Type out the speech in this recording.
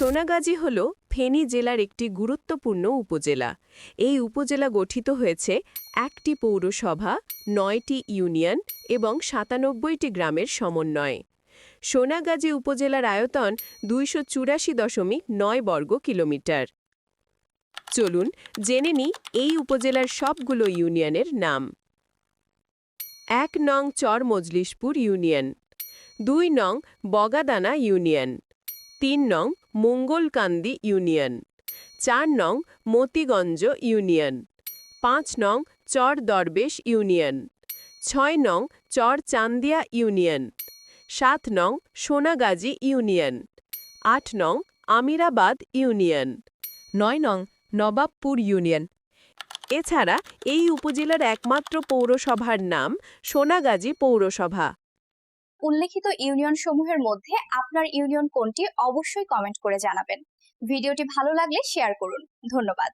সোনাগাজী হল ফেনী জেলার একটি গুরুত্বপূর্ণ উপজেলা। এই উপজেলা গঠিত হয়েছে একটি পৌরসভা, নয়টি ইউনিয়ন এবং সাতানব্বইটি গ্রামের সমন্বয়ে। সোনাগাজী উপজেলার আয়তন দুইশো চুরাশি দশমিক নয় বর্গ কিলোমিটার। চলুন জেনে নিই এই উপজেলার সবগুলো ইউনিয়নের নাম। এক নং চর মজলিশপুর ইউনিয়ন, দুই নং বগাদানা ইউনিয়ন। তিন নং মঙ্গলকান্দি ইউনিয়ন, চার নং মতিগঞ্জ ইউনিয়ন, পাঁচ নং চর দরবেশ ইউনিয়ন, ছয় নং চর চান্দিয়া ইউনিয়ন, সাত নং সোনাগাজী ইউনিয়ন, আট নং আমিরাবাদ ইউনিয়ন, নয় নং নবাবপুর ইউনিয়ন। এছাড়া এই উপজেলার একমাত্র পৌরসভার নাম সোনাগাজী পৌরসভা। উল্লেখিত ইউনিয়ন সমূহের মধ্যে আপনার ইউনিয়ন কোনটি অবশ্যই কমেন্ট করে জানাবেন। ভিডিওটি ভালো লাগলে শেয়ার করুন। ধন্যবাদ।